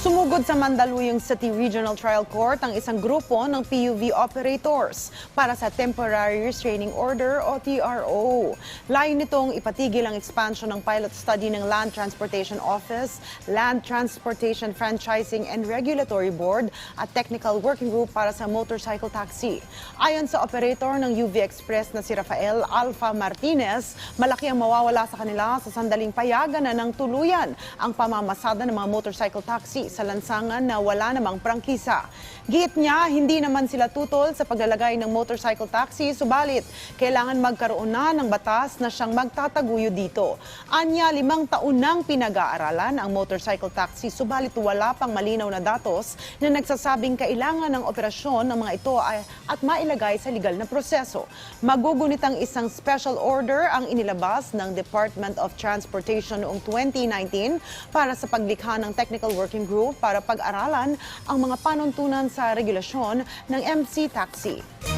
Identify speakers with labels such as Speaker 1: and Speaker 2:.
Speaker 1: Sumugod sa Mandaluyong City Regional Trial Court ang isang grupo ng PUV operators para sa Temporary Restraining Order o TRO. Layo nitong ipatigil ang expansion ng pilot study ng Land Transportation Office, Land Transportation Franchising and Regulatory Board at Technical Working Group para sa motorcycle taxi. Ayon sa operator ng UV Express na si Rafael Alfa Martinez, malaki ang mawawala sa kanila sa sandaling payagan na ng tuluyan ang pamamasada ng mga motorcycle taxi sa lansangan na wala namang prangkisa. Giit niya, hindi naman sila tutol sa paglalagay ng motorcycle taxi, subalit kailangan magkaroon na ng batas na siyang magtataguyo dito. Anya, limang taon nang pinag-aaralan ang motorcycle taxi, subalit wala pang malinaw na datos na nagsasabing kailangan ng operasyon ng mga ito at mailagay sa legal na proseso. Magugunit ang isang special order ang inilabas ng Department of Transportation noong 2019 para sa paglikha ng Technical Working Group para pag-aralan ang mga panuntunan sa regulasyon ng MC Taxi.